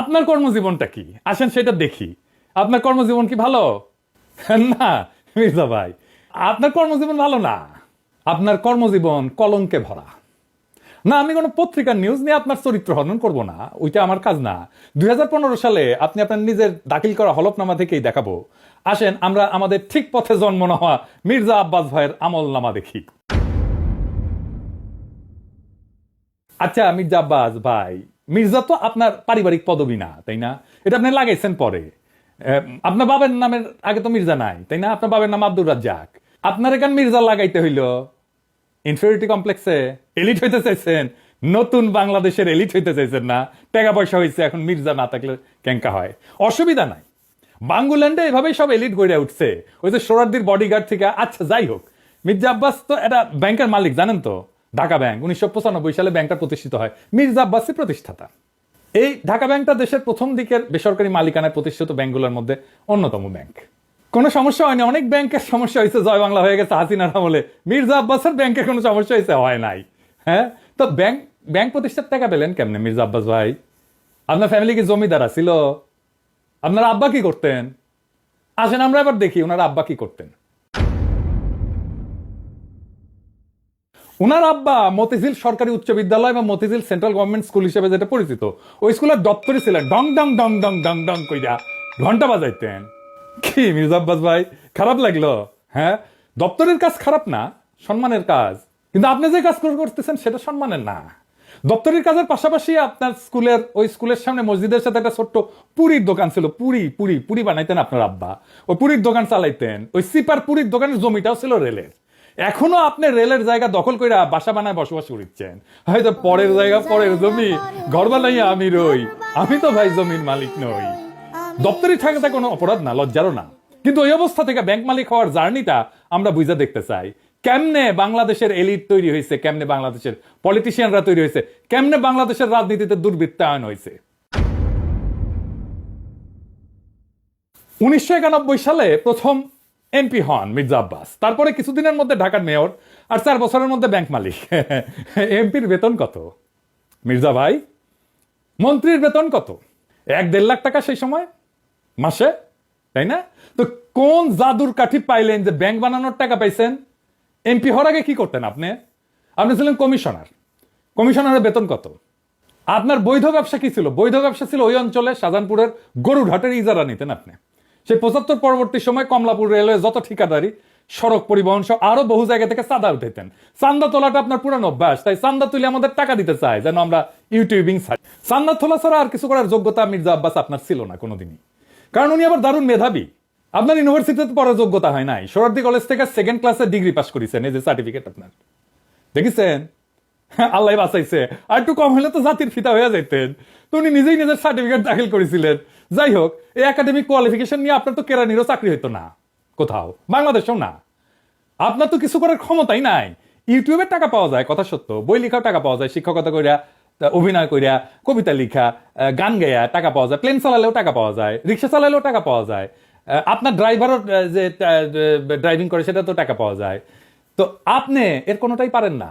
আপনার কর্মজীবনটা কি? আসেন সেটা দেখি। আপনার কর্মজীবন কি ভালো? না, মির্জা ভাই, আপনার কর্মজীবন ভালো না। আপনার কর্মজীবন কলঙ্কে ভরা। না, আমি কোনো পত্রিকার নিউজ নিয়ে আপনার চরিত্র হনন করব না। ওইটা আমার কাজ না। দুই হাজার পনেরো সালে আপনি আপনার নিজের দাখিল করা হলফনামা থেকেই দেখাবো। আসেন, আমরা আমাদের ঠিক পথে জন্ম নেওয়া মির্জা আব্বাস ভাইয়ের আমল নামা দেখি। আচ্ছা মির্জা আব্বাস ভাই মির্জা তো আপনার পারিবারিক পদবি না, তাই না? এটা আপনি লাগাইছেন পরে। আপনার বাবার নামের আগে তো মির্জা নাই, তাই না? আপনার বাবার নাম আব্দুর রাজ্জাক। আপনার এখান মির্জা লাগাইতে হইল? ইনফিউরিটি কমপ্লেক্সে এলিট হইতে চাইছেন, নতুন বাংলাদেশের এলিট হইতে চাইছেন না। টাকা পয়সা হয়েছে এখন মির্জা না থাকলে ক্যাঙ্কা হয়। অসুবিধা নাই। বাঙ্গুল্যান্ডে এভাবেই সব এলিট গড়ে উঠছে। ওই যে সোরারদির বডিগার্ড থেকে আচ্ছা যাই হোক। মির্জা আব্বাস তো এটা ব্যাংকের মালিক, জানেন তো? ঢাকা ব্যাংক, উনিশশো পঁচানব্বই সালে ব্যাংকটা প্রতিষ্ঠিত হয়। মির্জা আব্বাসই প্রতিষ্ঠাতা। এই ঢাকা ব্যাংকটা দেশের প্রথম দিকের বেসরকারি মালিকানায় প্রতিষ্ঠিত ব্যাংকগুলোর মধ্যে অন্যতম ব্যাংক। কোনো সমস্যা হয়নি, অনেক ব্যাংকের সমস্যা হয়েছে, জয় বাংলা হয়ে গেছে হাসিনার আমলে। মির্জা আব্বাসের ব্যাংকের কোনো সমস্যা হয়েছে? হয় নাই। হ্যাঁ? তো ব্যাংক ব্যাংক প্রতিষ্ঠার টাকা পেলেন কেমনে মির্জা আব্বাস ভাই? আপনার ফ্যামিলি কি জমিদার ছিল আপনার আব্বা কি করতেন? আসেন আমরা এবার দেখি, ওনার আব্বা কি করতেন। উনার আব্বা মতিঝিল সরকারি উচ্চ বিদ্যালয় বা মতিঝিল সেন্ট্রাল গভর্নমেন্ট স্কুল হিসেবে যেটা পরিচিত, ওই স্কুলের দপ্তরে ছিলেন ডং ডং ডং ডং ডং ডং কইরা ঘণ্টা বাজাইতেন। কি মির্জা আব্বাস ভাই, খারাপ লাগল? হ্যাঁ? দপ্তরের কাজ খারাপ না, সম্মানের কাজ। কিন্তু আপনি যে কাজ করতেছেন সেটা সম্মানের না। দপ্তরের কাজের পাশাপাশি আপনার স্কুলের, ওই স্কুলের সামনে মসজিদের সাথে একটা ছোট্ট পুরীর দোকান ছিল, পুরি পুরি পুরি বানাইতেন আপনার আব্বা। ওই পুরীর দোকান চালাইতেন। ওই সিপার পুরীর দোকানের জমিটাও ছিল রেলের। এখনও আপনি রেলের জায়গা দখল করে বাসা বানায় বসবাস করছেন হয়তো পরের জায়গা, পরের জমি, ঘর বানাইয়া আমি রই। আমি তো ভাই জমির মালিক নই। দপ্তরি থাকাটা কোনো অপরাধ না, লজ্জারও না। কিন্তু ওই অবস্থা থেকে ব্যাংক মালিক হওয়ার জার্নিটা আমরা বুঝে দেখতে চাই। কেমনে বাংলাদেশের এলিট তৈরি হয়েছে কেমনে বাংলাদেশের পলিটিশিয়ানরা তৈরি হয়েছে কেমনে বাংলাদেশের রাজনীতিতে দুর্বৃত্তায়ন হয়েছে উনিশশো একানব্বই সালে প্রথম এমপি হন মির্জা আব্বাস। তারপরে কিছুদিনের মধ্যে ঢাকার মেয়র আর চার বছরের মধ্যে ব্যাংক মালিক। এমপির বেতন কত? মির্জা ভাই, মন্ত্রীর বেতন কত? এক দেড় লাখ টাকা সেই সময়? মাসে? তাই না? তো কোন জাদুর কাঠি পাইলেন যে ব্যাংক বানানোর টাকা পাইছেন? এমপি হওয়ার আগে কি করতেন আপনি? আপনি ছিলেন কমিশনার। কমিশনারের বেতন কত? আপনার বৈধ ব্যবসা কি ছিল? বৈধ ব্যবসা ছিল ওই অঞ্চলে শাহজাহানপুরের গরুঘাটের ইজারা নিতেন আপনি। সেই পঁচাত্তর পরবর্তী সময় কমলাপুর রেলওয়ে যত ঠিকাদারি, সড়ক পরিবহন সহ আরও বহু জায়গা থেকে চাঁদা উঠাইতেন। চান্দা তোলাটা আপনার পুরানো অভ্যাস, তাই চান্দা তুলে আমাদের টাকা দিতে চায়, যেন আমরা ইউটিউবিং ছাড়ি। চান্দা তোলা ছাড়া আর কিছু করার যোগ্যতা মির্জা আব্বাস আপনার ছিল না কোনোদিনই। কারণ উনি আবার দারুণ মেধাবী। আপনার ইউনিভার্সিটিতে পড়ার যোগ্যতা হয় নাই। সোরারদি কলেজ থেকে সেকেন্ড ক্লাসে ডিগ্রি পাস করেছেন, এই যে সার্টিফিকেট আপনার। দেখেছেন? আল্লাহ বাঁচাইছে। আর একটু কম হলে তো জাতির ফিতা হয়ে যেতেন তো উনি নিজেই নিজের সার্টিফিকেট দাখিল করেছিলেন। যাই হোক, এই একাডেমিক কোয়ালিফিকেশন নিয়ে আপনার তো কেরানিরও চাকরি হতো না, কোথাও। বাংলাদেশেও না। আপনার তো কিছু করার ক্ষমতাই নাই। ইউটিউবে টাকা পাওয়া যায়, কথা সত্য। বই লেখাও টাকা পাওয়া যায়, শিক্ষকতা করিয়া অভিনয় করিয়া কবিতা লিখা গান গাইয়া টাকা পাওয়া যায়, প্লেন চালালেও টাকা পাওয়া যায়, রিক্সা চালালেও টাকা পাওয়া যায় আপনার ড্রাইভারও যে ড্রাইভিং করে সেটা তো টাকা পাওয়া যায়। তো আপনি এর কোনোটাই পারেন না।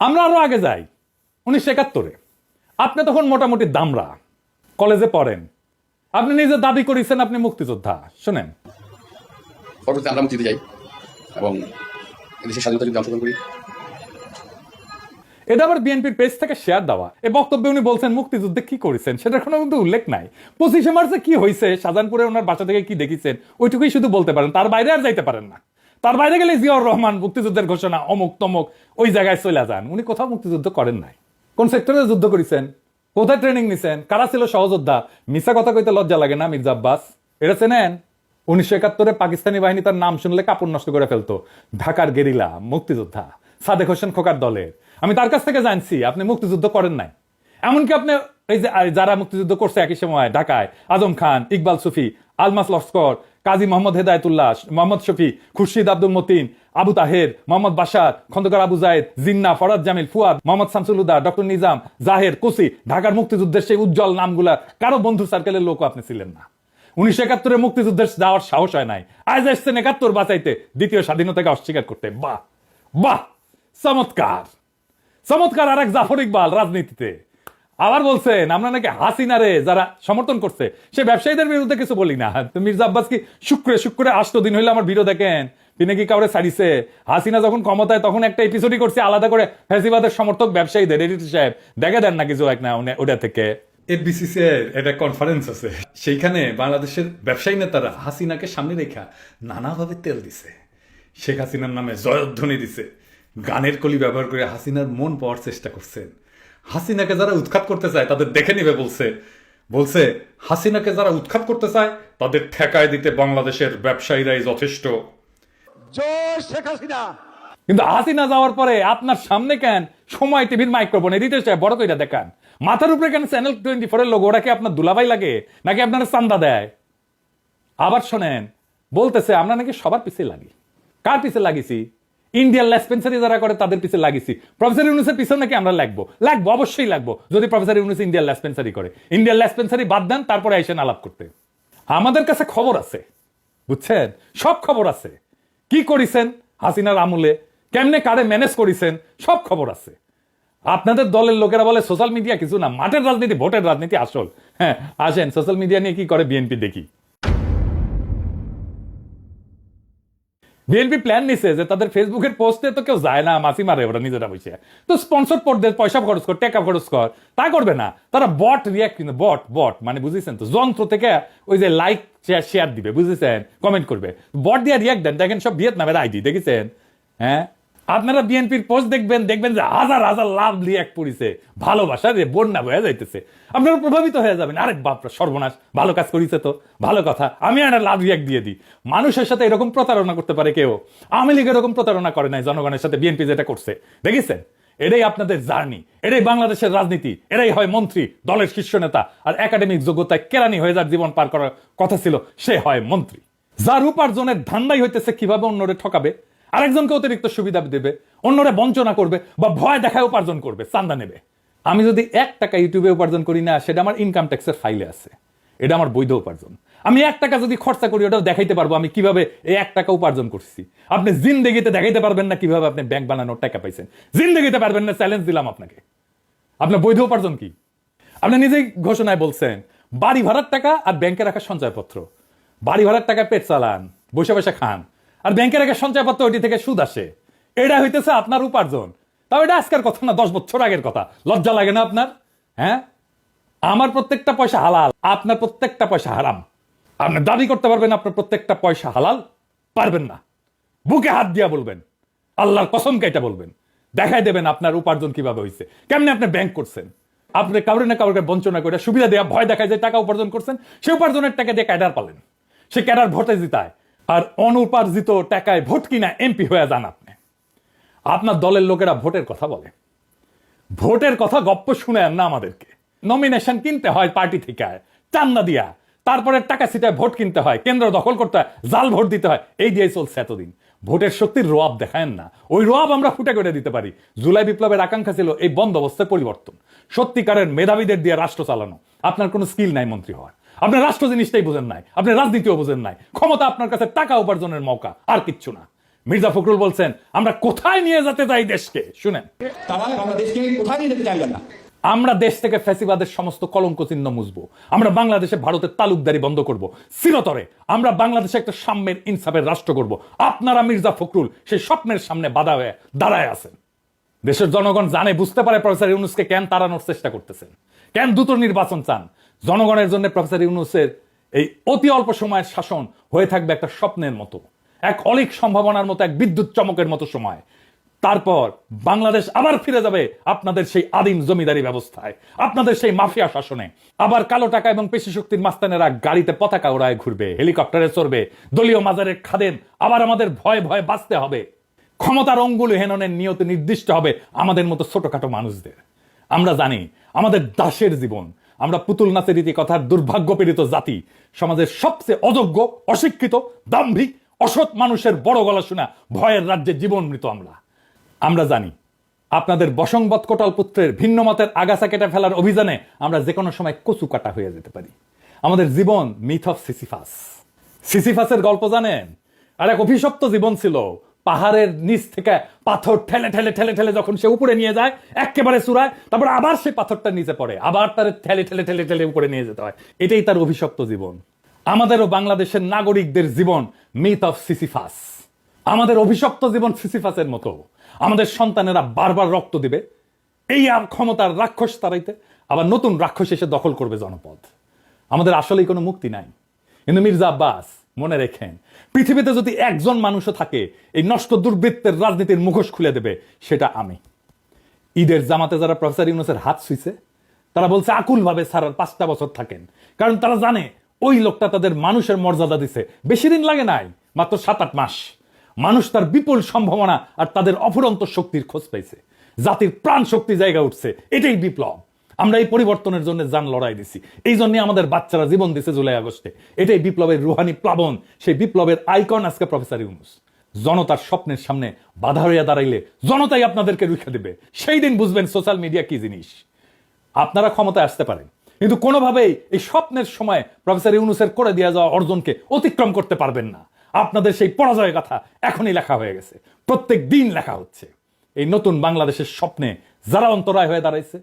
আমরা আরও আগে যাই। উনিশশো একাত্তরে। আপনি তখন মোটামুটি দামরা। কলেজে পড়েন। আপনি নিজে দাবি করেছেন আপনি মুক্তিযোদ্ধা। শোনেন। পরবর্তীতে আমরা যাই এবং দেশের স্বাধীনতা যুদ্ধে অংশগ্রহণ করি। এটা আবার বিএনপির পেজ থেকে শেয়ার দেওয়া। এই বক্তব্যে উনি বলছেন মুক্তিযুদ্ধে কি করেছেন? সেটার কোনো কিন্তু উল্লেখ নাই। পঁচিশে মার্চে কি হয়েছে শাহজাহানপুরে ওনার বাসা থেকে কি দেখেছেন? ওইটুকুই শুধু বলতে পারেন। তার বাইরে আর যাইতে পারেন না। তার বাইরে গেলে জিয়াউর রহমান মুক্তিযুদ্ধের ঘোষণা অমুক তমুক, ওই জায়গায় চলে যান। উনি কোথাও মুক্তিযুদ্ধ করেন নাই। কোন সেক্টরে যুদ্ধ করেছেন? কোথায় ট্রেনিং নিছেন? কারা ছিল সহযোদ্ধা? মিশা কথা কইতে লজ্জা লাগে না মির্জা আব্বাস? এটা চেনেন? উনিশশো একাত্তরে পাকিস্তানি বাহিনী তার নাম শুনলে কাপড় নষ্ট করে ফেলতো। ঢাকার গেরিলা, মুক্তিযোদ্ধা, সাদেক হোসেন খোকার দলের আমি তার কাছ থেকে জানছি, আপনি মুক্তিযুদ্ধ করেন নাই। এমনকি আপনি এই যে যারা মুক্তিযুদ্ধ করছে একই সময় ঢাকায়, আজম খান, ইকবাল সুফি, আলমাস লস্কর কাজী মোহাম্মদ হেদায়তুল্লাহ, মোহাম্মদ শফি, খুরশিদ আব্দুল মতিন, আবু তাহের, মোহাম্মদ বাসার খন্দকার আবু জায়েদ, জিন্না, ফরাদ জামিল, ফুয়াদ, মোহাম্মদ শামসুলুদা ডক্টর নিজাম, জাহের, কুসি, ঢাকার মুক্তিযুদ্ধের সেই উজ্জ্বল নামগুলা কারও বন্ধু সার্কেলের লোক আপনি ছিলেন না। উনিশশো একাত্তরে মুক্তিযুদ্ধের যাওয়ার সাহস হয় নাই। আজ এসছেন একাত্তর বাঁচাইতে, দ্বিতীয় স্বাধীনতাকে অস্বীকার করতে। বাহ! বাহ! চমৎকার! চমৎকার আর এক জাফর ইকবাল রাজনীতিতে। আবার বলছেন, আমরা নাকি হাসিনারে যারা সমর্থন করছে। সে ব্যবসায়ীদের বিরুদ্ধে কিছু বলি না। মির্জা আব্বাস কি শুক্রে শুক্রে আষ্ট দিন হইলে আমার ভিডিও দেখেন? তিনি কি কাউরে ছাড়িছে? হাসিনা যখন ক্ষমতায়, তখন একটা এপিসোডই করছে আলাদা করে ফ্যাসিবাদের সমর্থক ব্যবসায়ীদের। এডিটর সাহেব, দেখে দেন না কিছু এক না ওটা থেকে। এফবিসিসি এর একটা কনফারেন্স আছে। সেইখানে বাংলাদেশের ব্যবসায়ী নেতারা হাসিনাকে সামনে রেখা নানাভাবে তেল দিছে। শেখ হাসিনার নামে জয়ধ্বনি দিছে। গানের কলি ব্যবহার করে হাসিনার মন পাওয়ার চেষ্টা করছেন। হাসিনাকে যারা উৎখাত করতে চায় তাদের দেখে নিবে বলছে। বলছে হাসিনাকে যারা উৎখাত করতে চায় তাদের ঠেকায় দিতে বাংলাদেশের ব্যবসায়ীরাই যথেষ্ট। জয় শেখ হাসিনা। কিন্তু হাসিনা যাওয়ার পরে আপনার সামনে কেন সময় টিভির মাইক্রোফোন এডিটে চায়? বড় কইরা দেখান। মাথার উপরে কেন চ্যানেল টোয়েন্টি ফোর এর লোক ওরা কি আপনার দুলাভাই লাগে? নাকি আপনার চান্দা দেয়? আবার শোনেন বলতেছে আমরা নাকি সবার পিছিয়ে লাগি। কার পিছিয়ে লাগিছি? ইন্ডিয়ান লেসপেন্সারি যারা করে, তাদের পিছিয়ে লাগিছি। প্রফেসর ইউনুসের পিছনে নাকি আমরা লাগবো? লাগবো, অবশ্যই লাগবো। যদি প্রফেসর ইউনুস ইন্ডিয়ান লেসপেন্সারি করে। ইন্ডিয়ান লেসপেন্সারি বাদ দেন, তারপরে এসে আলাপ করতে। আমাদের কাছে খবর আছে। বুঝছেন? সব খবর আছে। কি করিছেন হাসিনার আমলে? কেমনে কারে ম্যানেজ করিছেন? সব খবর আছে। আপনাদের দলের লোকেরা বলে সোশ্যাল মিডিয়া কিছু না। মাঠের রাজনীতি, ভোটের রাজনীতি আসল। হ্যাঁ আসেন সোশ্যাল মিডিয়া নিয়ে কি করে বিএনপি দেখি? বিএনপি প্ল্যান নিছে যে তাদের ফেসবুকের পোস্টে তো কেউ যায় না মাসি মারে, ওরা নিজেরা বসে। তো স্পন্সর পড়তে পয়সা খরচ কর, টাকা খরচ কর, তা করবে না। তারা বট রিয়াক্ট কিন্তু বট বট মানে বুঝেছেন তো? যন্ত্র থেকে ওই যে লাইক শেয়ার দিবে, বুঝেছেন? কমেন্ট করবে। বট দিয়ে রিয়াক্ট দেন, দেখেন সব ভিয়েতনামের আইডি দেখেছেন? হ্যাঁ? আপনারা বিএনপির পোস্ট দেখবেন দেখবেন যে হাজার হাজার লাভ রিয়াক্ট পড়িছে ভালোবাসা রে বন্যা হয়ে যাইতেছে। আপনারা প্রভাবিত হয়ে যাবেন। আরে বাপরা, সর্বনাশ, ভালো কাজ করিছে তো, ভালো কথা। আমি একটা লাভ রিয়াক্ট দিয়ে দিই। মানুষের সাথে এরকম প্রতারণা করতে পারে কেউ? আওয়ামী লীগ এরকম প্রতারণা করে নাই জনগণের সাথে বিএনপি যেটা করছে। দেখেছেন? এটাই আপনাদের জার্নি। এটাই বাংলাদেশের রাজনীতি। এটাই হয় মন্ত্রী, দলের শীর্ষ নেতা আর একাডেমিক যোগ্যতায় কেরানি হয়ে যার জীবন পার করার কথা ছিল, সে হয় মন্ত্রী। যার উপার্জনের ধান্দাই হইতেছে কীভাবে অন্যরে ঠকাবে? আরেকজনকে অতিরিক্ত সুবিধা দেবে, অন্যরা বঞ্চনা করবে বা ভয় দেখায় উপার্জন করবে, চান্দা নেবে। আমি যদি এক টাকা ইউটিউবে উপার্জন করি না, সেটা আমার ইনকাম ট্যাক্সের ফাইলে আছে। এটা আমার বৈধ উপার্জন। আমি এক টাকা যদি খরচা করি, ওটাও দেখাইতে পারব আমি কীভাবে এই এক টাকা উপার্জন করছি। আপনি জিন্দগিতে দেখাইতে পারবেন না কীভাবে আপনি ব্যাংক বানানোর টাকা পাইছেন। জিন্দগিতে পারবেন না চ্যালেঞ্জ দিলাম আপনাকে। আপনার বৈধ উপার্জন কি? আপনি নিজেই ঘোষণায় বলছেন, বাড়ি ভাড়ার টাকা আর ব্যাংকে রাখা সঞ্চয়পত্র। বাড়ি ভাড়ার টাকা পেট চালান, বসে বসে খান। আর ব্যাংকে রাখা সঞ্চয়পত্র ওইটি থেকে সুদ আসে। এটা হইতেছে আপনার উপার্জন। তাও এটা আজকের কথা না, দশ বছর আগের কথা। লজ্জা লাগে না আপনার? হ্যাঁ? আমার প্রত্যেকটা পয়সা হালাল, আপনার প্রত্যেকটা পয়সা হারাম। আপনি দাবি করতে পারবেন, আপনার প্রত্যেকটা পয়সা হালাল। পারবেন না। বুকে হাত দিয়া বলবেন। আল্লাহর কসম কেটে বলবেন। দেখাই দেবেন আপনার উপার্জন কীভাবে হয়েছে কেমনে আপনি ব্যাংক করছেন? আপনি কাউরে না কাউকে বঞ্চনা করে সুবিধা দেওয়া ভয় দেখায় যে টাকা উপার্জন করছেন, সে উপার্জনের টাকা দিয়ে ক্যাডার পালেন। সে ক্যাডার ভোটে জিতায়। আর অনুপার্জিত টাকায় ভোট কিনা এমপি হয়ে যান আপনি। আপনার দলের লোকেরা ভোটের কথা বলে। ভোটের কথা গপ্প শুনে না আমাদেরকে। নমিনেশন কিনতে হয় পার্টি থেকে। চান্দা দিয়া। তারপরে টাকা সিটায় ভোট কিনতে হয়, কেন্দ্র দখল করতে হয়, জাল ভোট দিতে হয়। এই দিয়ে চলছে এতদিন। ভোটের শক্তির রোয়াব দেখায়েন না। ওই রোয়াব আমরা ফুটে করে দিতে পারি। জুলাই বিপ্লবের আকাঙ্ক্ষা ছিল এই বন্দোবস্তের পরিবর্তন। সত্যিকারের মেধাবীদের দিয়ে রাষ্ট্র চালানো। আপনার কোনো স্কিল নাই মন্ত্রী হওয়ার। আপনার রাষ্ট্র জিনিসটাই বোঝেন নাই আপনি রাজনীতিও বোঝেন নাই। ক্ষমতা আপনার কাছে টাকা উপার্জনের মৌকা আর কিচ্ছু না। মির্জা ফখরুল বলছেন আমরা কোথায় নিয়ে যেতে চাই দেশকে? শুনেন। তারা বাংলাদেশকে কোথায় নিয়ে যেতে চাইবেন না? আমরা দেশ থেকে ফ্যাসিবাদের সমস্ত কলঙ্ক চিহ্ন মুছবো। আমরা বাংলাদেশে ভারতের তালুকদারি বন্ধ করব। চিরতরে আমরা বাংলাদেশে একটা সাম্যের ইনসাফের রাষ্ট্র করব। আপনারা মির্জা ফখরুল সেই স্বপ্নের সামনে বাধা হয়ে দাঁড়ায় আছেন। দেশের জনগণ জানে বুঝতে পারে প্রফেসর ইউনুসকে কেন তাড়ানোর চেষ্টা করতেছেন। কেন দ্রুত নির্বাচন চান? জনগণের জন্য প্রফেসর ইউনুসের এই অতি অল্প সময়ের শাসন হয়ে থাকবে একটা স্বপ্নের মতো, এক অলিক সম্ভাবনার মতো, এক বিদ্যুৎ চমকের মতো সময়। তারপর বাংলাদেশ আবার ফিরে যাবে আপনাদের সেই আদিম জমিদারি ব্যবস্থায়, আপনাদের সেই মাফিয়া শাসনে। আবার কালো টাকা এবং পেশি শক্তির মাস্তানেরা গাড়িতে পতাকা ওড়ায় ঘুরবে, হেলিকপ্টারে চড়বে, দলীয় মাজারের খাদেম আবার আমাদের ভয়ে ভয়ে বাঁচতে হবে। ক্ষমতার অঙ্গুল হেননের নিয়ত নির্দিষ্ট হবে আমাদের মতো ছোটখাটো মানুষদের। আমরা জানি আমাদের দাসের জীবন আমরা পুতুল নাচের রীতি কথার দুর্ভাগ্য পীড়িত জাতি। সমাজের সবচেয়ে অযোগ্য, অশিক্ষিত, দাম্ভিক, অসৎ মানুষের বড় গলা শোনা ভয়ের রাজ্যে জীবন মৃত আমরা। আমরা জানি, আপনাদের বসংবত কোটাল পুত্রের ভিন্ন মতের আগাছা কেটে ফেলার অভিযানে আমরা যে কোনো সময় কচু কাটা হয়ে যেতে পারি। আমাদের জীবন মিথ অফ সিসিফাস। সিসিফাসের গল্প জানেন? আর এক অভিশপ্ত জীবন ছিল পাহাড়ের নিচ থেকে পাথর ঠেলে ঠেলে ঠেলে ঠেলে যখন সে উপরে নিয়ে যায় একেবারে চূড়ায়, তারপর আবার সেই পাথরটা নিচে পড়ে, আবার তার ঠেলে ঠেলে ঠেলে ঠেলে উপরে নিয়ে যেতে হয়। এটাই তার অভিশপ্ত জীবন। আমাদেরও বাংলাদেশের নাগরিকদের জীবন মিথ অফ সিসিফাস আমাদের অভিশপ্ত জীবন সিসিফাসের মতো। আমাদের সন্তানেরা বারবার রক্ত দিবে। এই আর ক্ষমতার রাক্ষস তারাইতে আবার নতুন রাক্ষস এসে দখল করবে জনপদ। আমাদের আসলেই কোনো মুক্তি নাই। কিন্তু মির্জা আব্বাস, মনে রেখেন পৃথিবীতে যদি একজন মানুষও থাকে, এই নষ্ট দুর্বৃত্তের রাজনীতির মুখোশ খুলে দেবে, সেটা আমি। ঈদের জামাতে যারা প্রফেসর ইউনুসের হাত শুইছে তারা বলছে আকুল ভাবে সারার পাঁচটা বছর থাকেন। কারণ তারা জানে, ওই লোকটা তাদের মানুষের মর্যাদা দিছে। বেশি দিন লাগে নাই, মাত্র সাত আট মাস। মানুষ তার বিপুল সম্ভাবনা আর তাদের অফুরন্ত শক্তির খোঁজ পাইছে। জাতির প্রাণ শক্তি জায়গা উঠছে। এটাই বিপ্লব। আমরা এই পরিবর্তনের জন্য যান লড়াই দিছি। এই জন্য আমাদের বাচ্চারা জীবন দিছে জুলাই আগস্টে। এটাই বিপ্লবের রুহানি প্লাবন। সেই বিপ্লবের আইকন আজকে প্রফেসর ইউনুস। জনতার স্বপ্নের সামনে বাধা হইয়া দাঁড়াইলে জনতাই আপনাদেরকে রুখে দেবে। সেই দিন বুঝবেন সোশ্যাল মিডিয়া কি জিনিস। আপনারা ক্ষমতায় আসতে পারেন। কিন্তু কোনোভাবেই এই স্বপ্নের সময় প্রফেসর ইউনুসের করে দেওয়া যাওয়া অর্জনকে অতিক্রম করতে পারবেন না। আপনাদের সেই পরাজয়ের কথা এখনই লেখা হয়ে গেছে। প্রত্যেক দিন লেখা হচ্ছে। এই নতুন বাংলাদেশের স্বপ্নে যারা অন্তরায় হয়ে দাঁড়াইছে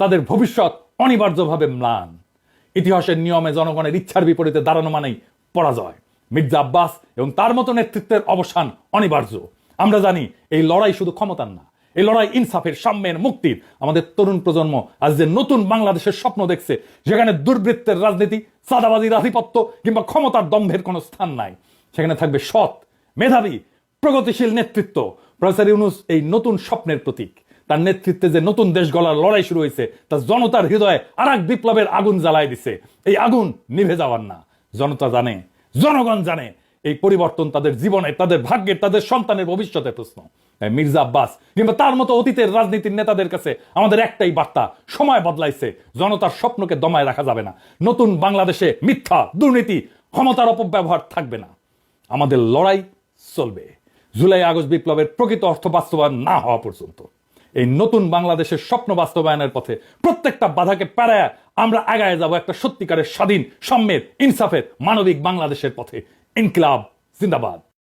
তাদের ভবিষ্যৎ অনিবার্যভাবে ম্লান। ইতিহাসের নিয়মে জনগণের ইচ্ছার বিপরীতে দাঁড়ানো মানেই পরাজয়। মির্জা আব্বাস এবং তার মতো নেতৃত্বের অবসান অনিবার্য। আমরা জানি এই লড়াই শুধু ক্ষমতার না, এই লড়াই ইনসাফের, সাম্যের, মুক্তির। আমাদের তরুণ প্রজন্ম আজ যে নতুন বাংলাদেশের স্বপ্ন দেখছে যেখানে দুর্বৃত্তের রাজনীতি সাদাবাজির আধিপত্য কিংবা ক্ষমতার দম্ভের কোনো স্থান নাই। সেখানে থাকবে সৎ, মেধাবী, প্রগতিশীল নেতৃত্ব। প্রফেসর ইউনুস এই নতুন স্বপ্নের প্রতীক। তার নেতৃত্বে যে নতুন দেশ গলার লড়াই শুরু হয়েছে, তা জনতার হৃদয়ে আর এক বিপ্লবের আগুন জ্বালায় দিছে। এই আগুন নিভে যাওয়ার না। জনতা জানে, জনগণ জানে, এই পরিবর্তন তাদের জীবনে, তাদের ভাগ্যের, তাদের সন্তানের ভবিষ্যতের প্রশ্ন। মির্জা আব্বাস কিংবা তার মতো অতীতের রাজনীতির নেতাদের কাছে আমাদের একটাই বার্তা, সময় বদলাইছে। জনতার স্বপ্নকে দমায় রাখা যাবে না। নতুন বাংলাদেশে মিথ্যা, দুর্নীতি, ক্ষমতার অপব্যবহার থাকবে না। আমাদের লড়াই চলবে। জুলাই আগস্ট বিপ্লবের প্রকৃত অর্থ বাস্তবায়ন না হওয়া পর্যন্ত। এই নতুন বাংলাদেশের স্বপ্ন বাস্তবায়নের পথে প্রত্যেকটা বাধাকে পেরায় আমরা আগায় যাব একটা সত্যিকারের স্বাধীন, সাম্যের, ইনসাফের, মানবিক বাংলাদেশের পথে। ইনকিলাব, জিন্দাবাদ।